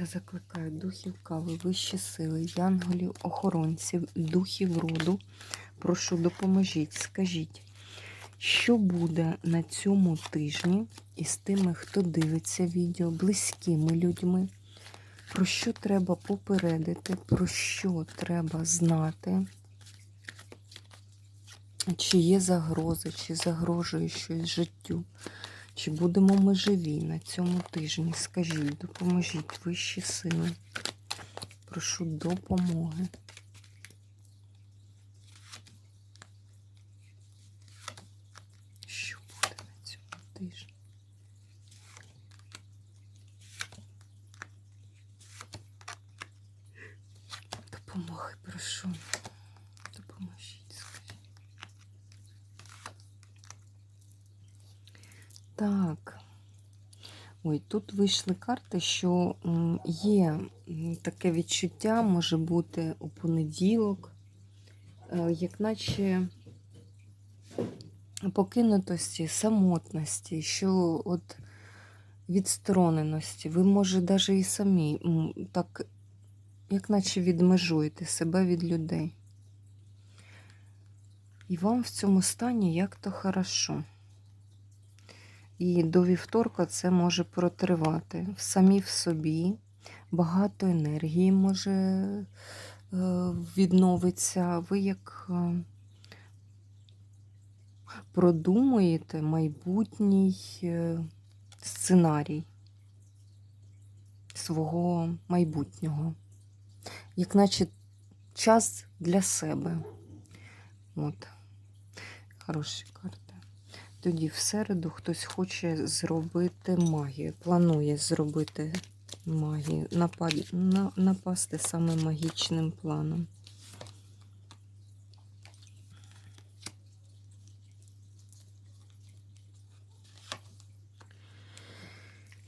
Та закликаю духів кави, вищі сили, янголів, охоронців, духів роду. Прошу, допоможіть, скажіть, що буде на цьому тижні із тими, хто дивиться відео, близькими людьми, про що треба попередити, про що треба знати, чи є загрози, чи загрожує щось життю. Чи будемо ми живі на цьому тижні? Скажіть, допоможіть вищі сили. Прошу допомоги. Що буде на цьому тижні? Допомоги, прошу. Допоможіть, скажіть. Так. Ой, тут вийшли карти, що є таке відчуття, може бути у понеділок, е, як наче покинутості, самотності, що от відстороненості. Ви, може, навіть і самі так, як наче відмежуєте себе від людей. І вам в цьому стані як-то хорошо. І до вівторка це може протривати самі в собі. Багато енергії може е, відновиться. Ви як е, продумуєте майбутній е, сценарій свого майбутнього. Як наче час для себе. От. Хороші карти. Тоді в середу хтось хоче зробити магію, планує зробити магію, напад... на... напасти саме магічним планом.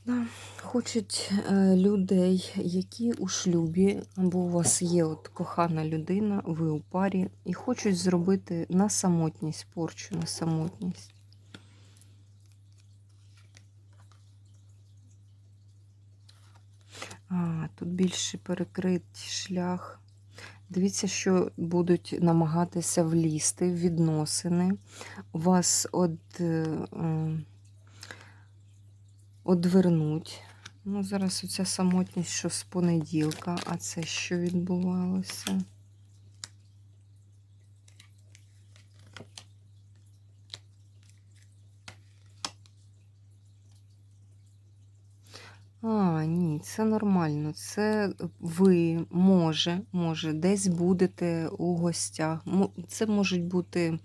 Да. Хочуть е, людей, які у шлюбі, або у вас є от кохана людина, ви у парі, і хочуть зробити на самотність, порчу на самотність. А, тут більше перекрит шлях. Дивіться, що будуть намагатися влізти в відносини. Вас од, е, е, одвернуть. Ну, зараз оця самотність, що з понеділка, а це що відбувалося? А, ні, це нормально. Це ви може, може, десь будете у гостях. Це можуть бути,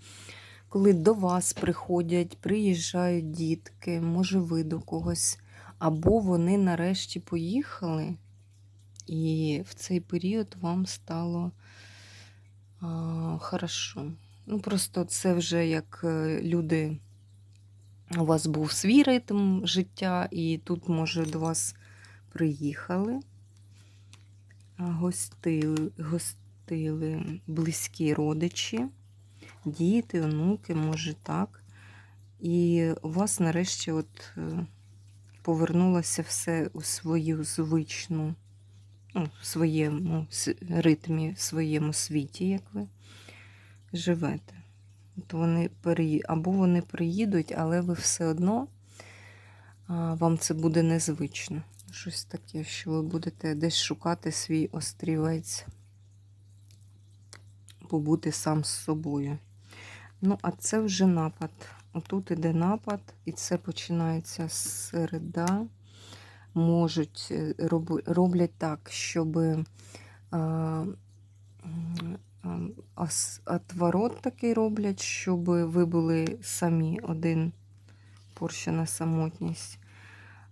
коли до вас приходять, приїжджають дітки, може, ви до когось. Або вони нарешті поїхали, і в цей період вам стало а, хорошо. Ну, просто це вже як е, люди у вас був свій ритм життя, і тут, може, до вас приїхали, гостили, гостили близькі родичі, діти, онуки, може так. І у вас нарешті от е, повернулося все у свою звичну, ну, в своєму ритмі, в своєму світі, як ви живете. От вони переї... Або вони приїдуть, але ви все одно вам це буде незвично. Щось таке, що ви будете десь шукати свій острівець, побути сам з собою. Ну, а це вже напад. Отут іде напад, і це починається з середа. Можуть е, роб- роблять так, щоб отворот такий роблять, щоб ви були самі один порщена самотність.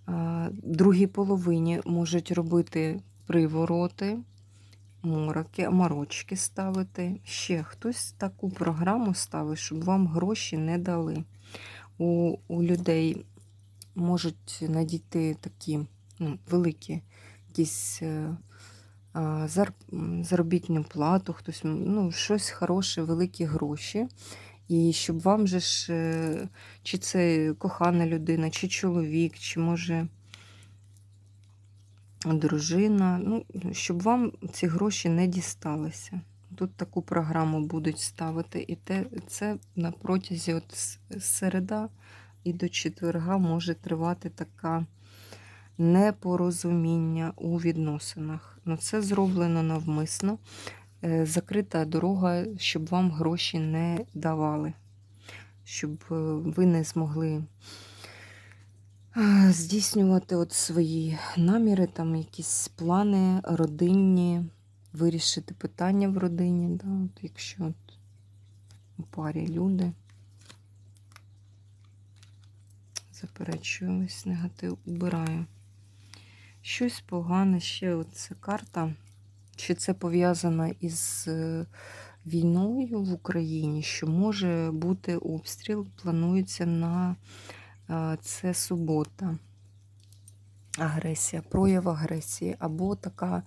А, другій половині можуть робити привороти, мороки, морочки ставити. Ще хтось таку програму ставить, щоб вам гроші не дали. У, у людей можуть надійти такі ну, великі якісь е, заробітну плату, хтось, ну, щось хороше, великі гроші. І щоб вам же ж, е, чи це кохана людина, чи чоловік, чи може дружина, ну, щоб вам ці гроші не дісталися. Тут таку програму будуть ставити, і те, це на протязі от середа і до четверга може тривати така непорозуміння у відносинах. Ну, це зроблено навмисно. Е, Закрита дорога, щоб вам гроші не давали, щоб е, ви не змогли е, здійснювати от свої наміри, там якісь плани родинні, вирішити питання в родині, да, от якщо от у парі люди. Заперечую негатив, убираю. Щось погане ще оця карта. Чи це пов'язано із е, війною в Україні, що може бути обстріл, планується на е, це субота. Агресія, прояв агресії, або така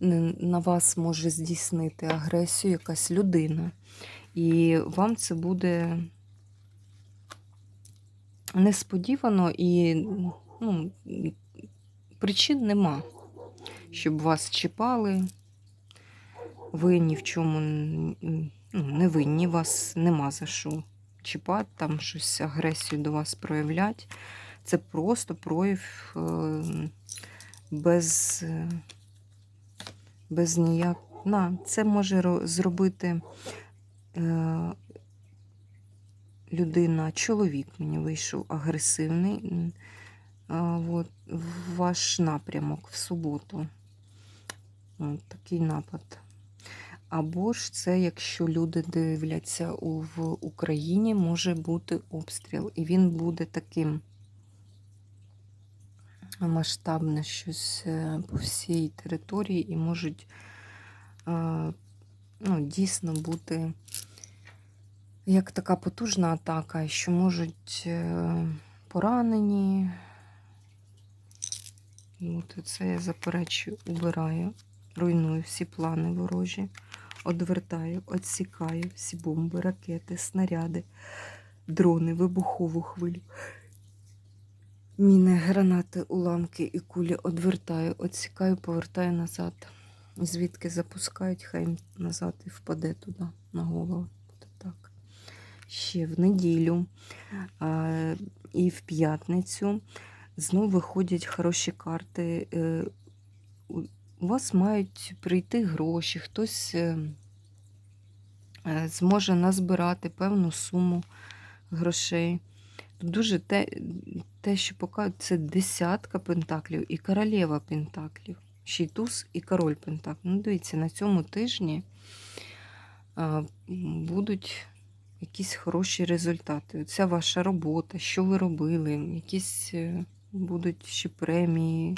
на вас може здійснити агресію якась людина. І вам це буде несподівано і ну, причин нема, щоб вас чіпали. Ви ні в чому ну, не винні, вас нема за що чіпати, там щось агресію до вас проявлять. Це просто прояв е, без, без ніяк. На, це може зробити е, людина, чоловік мені вийшов агресивний. От, в ваш напрямок в суботу. От такий напад. Або ж це, якщо люди дивляться в Україні, може бути обстріл. І він буде таким масштабне щось е, по всій території, і можуть е, ну, дійсно бути як така потужна атака, що можуть е, поранені. От це я заперечую, убираю, руйную всі плани ворожі, одвертаю, відсікаю всі бомби, ракети, снаряди, дрони, вибухову хвилю. Міни, гранати, уламки і кулі одвертаю, відсікаю, повертаю назад. Звідки запускають, хай назад і впаде туди на голову. Буде так. Ще в неділю а, і в п'ятницю знову виходять хороші карти. Е, У вас мають прийти гроші, хтось е, е, зможе назбирати певну суму грошей. Дуже те, те, що показують, це десятка пентаклів і королева пентаклів. Ще й туз і король пентаклів. Ну, дивіться, на цьому тижні будуть якісь хороші результати. Це ваша робота, що ви робили, якісь будуть ще премії.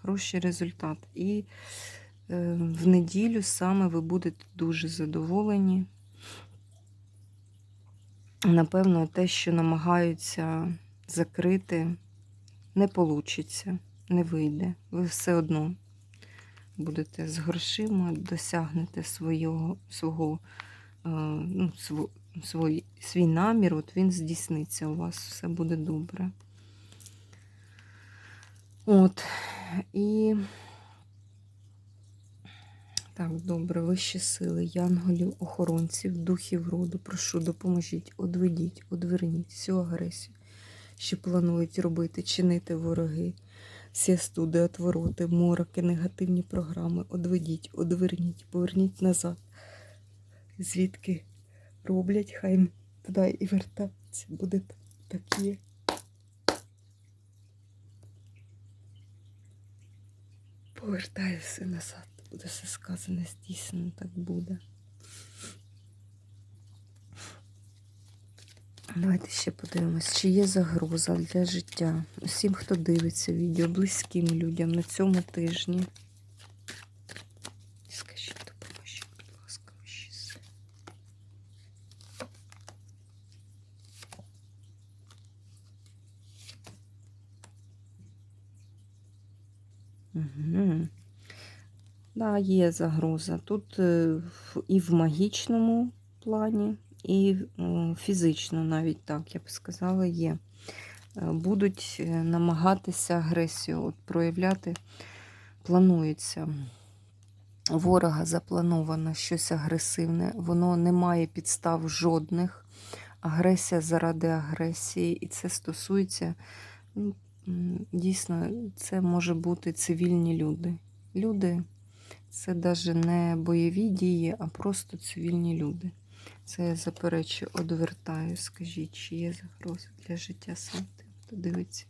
Хороший результат. І е, в неділю саме ви будете дуже задоволені. Напевно, те, що намагаються закрити, не вийде, не вийде. Ви все одно будете з грошима, досягнете свого, свого е, ну, свій, свій намір, от він здійсниться у вас, все буде добре. От. І так, добре, вищі сили, янголів, охоронців, духів роду, прошу, допоможіть, одведіть, одверніть всю агресію, що планують робити, чинити вороги, всі студи, отвороти, мороки, негативні програми, одведіть, одверніть, поверніть назад. Звідки роблять, хай туди і вертаться, буде таке. Повертаю все назад. Буде все сказане, здійснено, так буде. Давайте ще подивимось, чи є загроза для життя усім, хто дивиться відео, близьким людям на цьому тижні. Скажіть, допоможіть, будь ласка, ваші сили. Угу. Є загроза. Тут е, і в магічному плані, і е, фізично навіть так, я б сказала, є. Е, Будуть намагатися агресію от, проявляти, планується. Ворога заплановано щось агресивне, воно не має підстав жодних. Агресія заради агресії, і це стосується ну, дійсно, це може бути цивільні люди. Люди це навіть не бойові дії, а просто цивільні люди. Це я заперечую, одвертаю. Скажіть, чи є загроза для життя сам хто дивиться.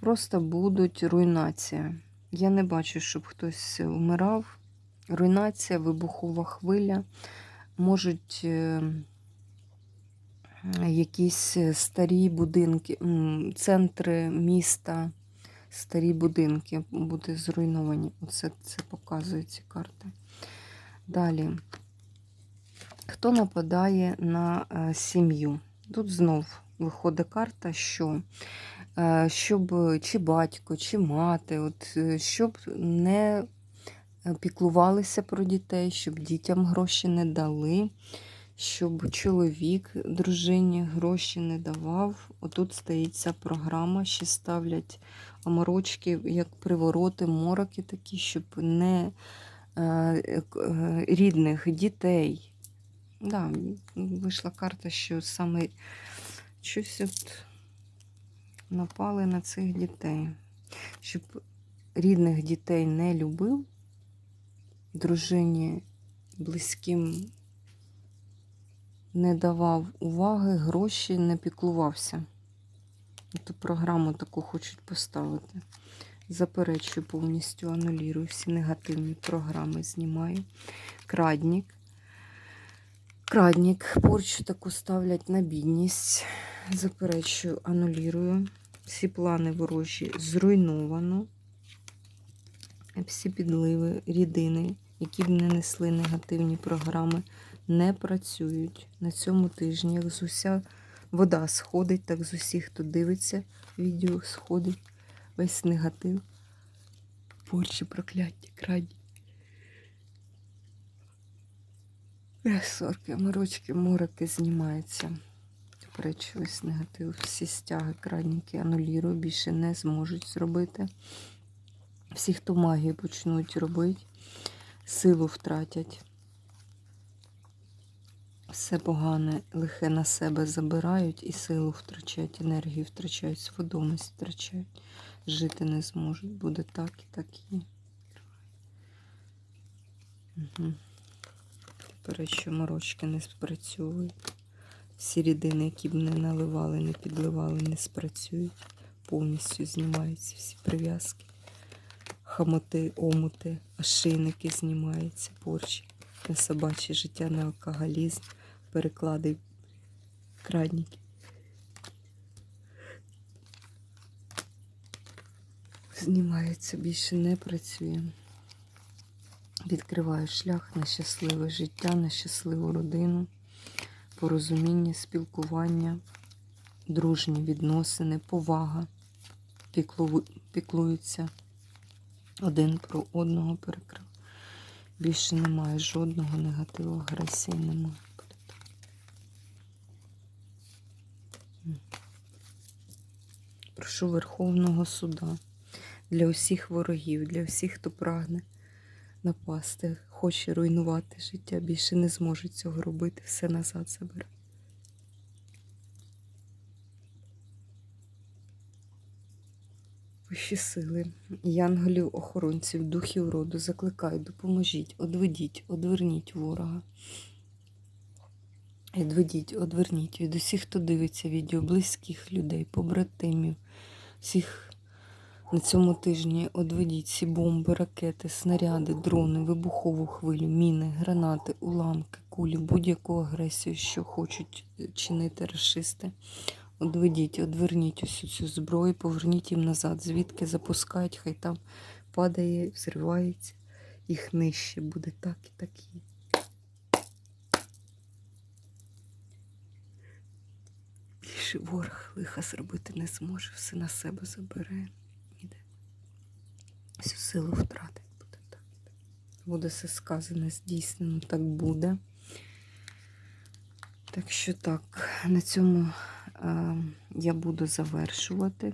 Просто будуть руйнація. Я не бачу, щоб хтось вмирав. Руйнація, вибухова хвиля. Можуть е, якісь старі будинки, центри міста, старі будинки бути зруйновані. Оце це показують ці карти. Далі. Хто нападає на е, сім'ю? Тут знов виходить карта, що е, щоб чи батько, чи мати, от, е, щоб не е, піклувалися про дітей, щоб дітям гроші не дали, щоб чоловік дружині гроші не давав. Отут стоїть ця програма, ще ставлять оморочки, як привороти, мороки такі, щоб не е, е, рідних дітей. Да, вийшла карта, що саме щось от напали на цих дітей. Щоб рідних дітей не любив, дружині близьким не давав уваги, гроші не піклувався. Ту програму таку хочуть поставити. Заперечую повністю, анулірую всі негативні програми, знімаю. Крадник. Крадник, порчу таку ставлять на бідність. Заперечую, анулірую. Всі плани ворожі зруйновано. Всі підливи, рідини, які б не несли негативні програми, не працюють. На цьому тижні, як з уся вода сходить, так з усіх, хто дивиться відео, сходить весь негатив. Порчі, прокляття, крадні. Ех, Сорки, морочки, мороки знімаються. Заперечу весь негатив. Всі стяги, крадніки анулірую, більше не зможуть зробити. Всі, хто магію почнуть робити, силу втратять. Все погане, лихе на себе забирають і силу втрачають, енергію втрачають, свідомість втрачають. Жити не зможуть. Буде так і так і. Угу. Тепер що морочки не спрацьовують. Всі рідини, які б не наливали, не підливали, не спрацюють. Повністю знімаються всі прив'язки, хамоти, омути, ошейники знімаються, порчі, на собаче життя, на алкоголізм, переклади, крадники. Знімається, більше не працює. Відкриваю шлях на щасливе життя, на щасливу родину, порозуміння, спілкування, дружні відносини, повага, піклу... піклуються один про одного перекрив. Більше немає жодного негативу, агресії немає. Прошу Верховного суда для усіх ворогів, для всіх, хто прагне напасти, хоче руйнувати життя, більше не зможе цього робити, все назад забере. Вищі сили, янголів, охоронців, духів роду, закликаю, допоможіть, одведіть, одверніть ворога. Відведіть, одверніть від усіх, хто дивиться відео, близьких людей, побратимів, всіх на цьому тижні одведіть всі бомби, ракети, снаряди, дрони, вибухову хвилю, міни, гранати, уламки, кулі, будь-яку агресію, що хочуть е, чинити расисти. Одведіть, одверніть усю цю зброю, поверніть їм назад, звідки запускають, хай там падає, взривається, їх нижче буде так і так. Більше ворог лиха зробити не зможе, все на себе забере. Всю силу втратить буде так. Буде все сказане, здійснено, так буде. Так що так, на цьому е, я буду завершувати.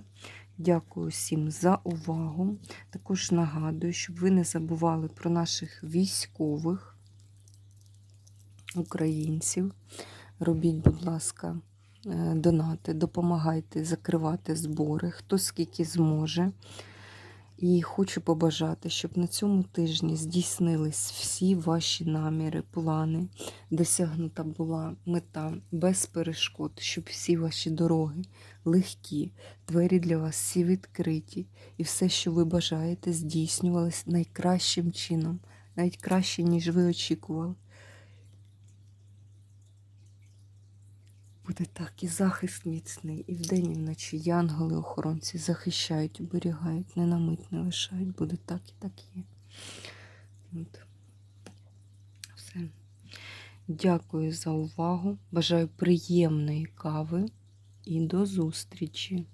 Дякую всім за увагу. Також нагадую, щоб ви не забували про наших військових українців. Робіть, будь ласка, е, донати, допомагайте закривати збори, хто скільки зможе. І хочу побажати, щоб на цьому тижні здійснились всі ваші наміри, плани, досягнута була мета без перешкод, щоб всі ваші дороги легкі, двері для вас всі відкриті, і все, що ви бажаєте, здійснювалось найкращим чином, навіть краще, ніж ви очікували. Буде так, і захист міцний, і вдень, і вночі янголи-охоронці захищають, оберігають, не на мить не лишають. Буде так і так є. От. Все. Дякую за увагу. Бажаю приємної кави і до зустрічі!